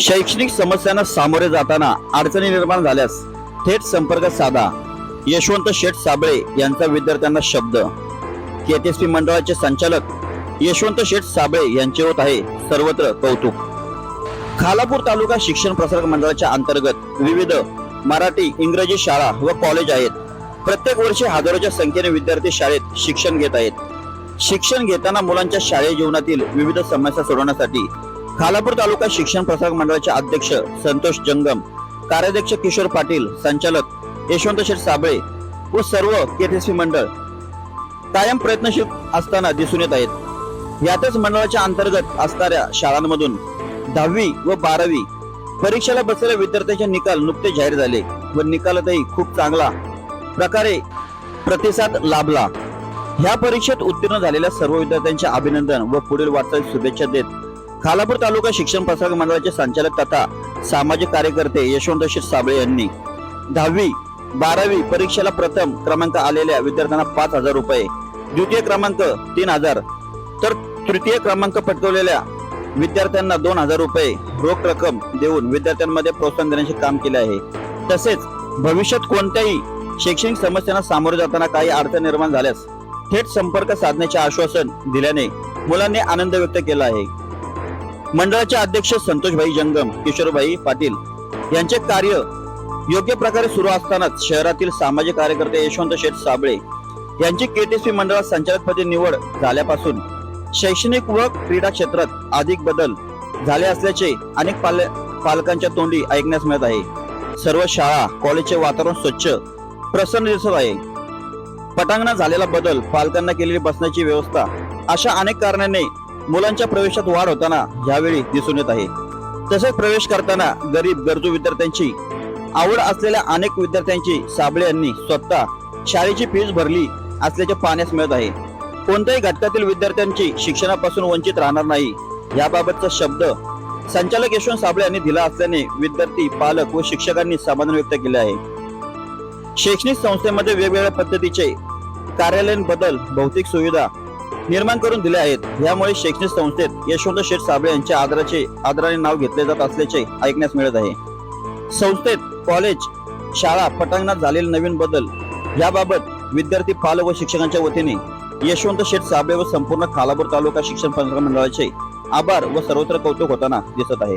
शैक्षणिक समस्यांना सामोरे जाताना अडचणी निर्माण झाल्यास थेट संपर्क साधा. यशवंत शेठ साबळे यांचा विद्यार्थ्यांना शब्द. केटीएसपी मंडळाचे संचालक यशवंत शेठ साबळे यांचे होत आहे सर्वत्र कौतुक. खालापूर तालुका शिक्षण प्रसारक मंडळाच्या अंतर्गत विविध मराठी इंग्रजी शाळा व कॉलेज आहेत. प्रत्येक वर्षी हजारोच्या संख्येने विद्यार्थी शाळेत शिक्षण घेत आहेत. शिक्षण घेताना मुलांच्या शालेय जीवनातील विविध समस्या सोडवण्यासाठी खालापूर तालुका शिक्षण प्रसारक मंडळाचे अध्यक्ष संतोष जंगम कार्याध्यक्ष किशोर पाटील संचालक यशवंत शेठ साबळे व सर्व केटीसी मंडळ कायम प्रयत्नशील असताना दिसून येत आहेत. यातच मंडळाच्या अंतर्गत असणाऱ्या शाळांमधून दहावी व बारावी परीक्षेला बसलेल्या विद्यार्थ्यांचे निकाल नुकते जाहीर झाले व निकालातही खूप चांगला प्रकारे प्रतिसाद लाभला. ह्या परीक्षेत उत्तीर्ण झालेल्या सर्व विद्यार्थ्यांचे अभिनंदन व पुढील वाटचाल शुभेच्छा देत खालापूर तालुका शिक्षण प्रसारक मंडळाचे संचालक तथा सामाजिक कार्यकर्ते यशवंत शेठ साबळे यांनी दहावी बारावी परीक्षेला प्रथम क्रमांक आलेल्या विद्यार्थ्यांना पाच हजार रुपये द्वितीय क्रमांक तीन हजार तर तृतीय क्रमांक पटकवलेल्या विद्यार्थ्यांना दोन हजार रुपये रोख रक्कम देऊन विद्यार्थ्यांमध्ये प्रोत्साहन देण्याचे काम केले आहे. तसेच भविष्यात कोणत्याही शैक्षणिक समस्यांना सामोरे जाताना काही अडचण निर्माण झाल्यास थेट संपर्क साधण्याचे आश्वासन दिल्याने मुलांनी आनंद व्यक्त केला आहे. मंडळाचे अध्यक्ष संतोषभाई जंगम किशोरभाई पाटील यांचे कार्य योग्य प्रकारे सुरू असतानाच शहरातील सामाजिक कार्यकर्ते यशवंत शेठ साबळे यांची केटीसी मंडळात संचालकपदी निवड झाल्यापासून शैक्षणिक व क्रीडा क्षेत्रात अधिक बदल झाले असल्याचे अनेक पाल पालकांच्या तोंडी ऐकण्यास मिळत आहे. सर्व शाळा कॉलेजचे वातावरण स्वच्छ प्रसन्न दिसत आहे. पटांगणात झालेला बदल पालकांना केलेली बसण्याची व्यवस्था अशा अनेक कारणाने मुलांच्या प्रवेशात वाढ होताना यावेळी दिसून येत आहे. तसेच प्रवेश करताना गरीब गरजू विद्यार्थ्यांची आवड असलेल्या अनेक विद्यार्थ्यांची साबळे यांनी स्वतः शाळेची फीस भरली असल्याचे पाहण्यास मिळत आहे. कोणत्याही घटकातील विद्यार्थ्यांची शिक्षणापासून वंचित राहणार नाही याबाबतचा शब्द संचालक यशवंत साबळे यांनी दिला असल्याने विद्यार्थी पालक व शिक्षकांनी समाधान व्यक्त केले आहे. शैक्षणिक संस्थेमध्ये वेगवेगळ्या पद्धतीचे कार्यालयीन बदल भौतिक सुविधा निर्माण करून दिले आहेत. यामुळे शैक्षणिक संस्थेत यशवंत शेठ साबळे यांच्या आदराचे आदराने नाव घेतले जात असल्याचे ऐकण्यास मिळत आहे. संस्थेत कॉलेज शाळा पटांगणात झालेले नवीन बदल याबाबत विद्यार्थी पालक व शिक्षकांच्या वतीने यशवंत शेठ साबळे व संपूर्ण खालापूर तालुका शिक्षण मंडळाचे आभार व सर्वत्र कौतुक होताना दिसत आहे.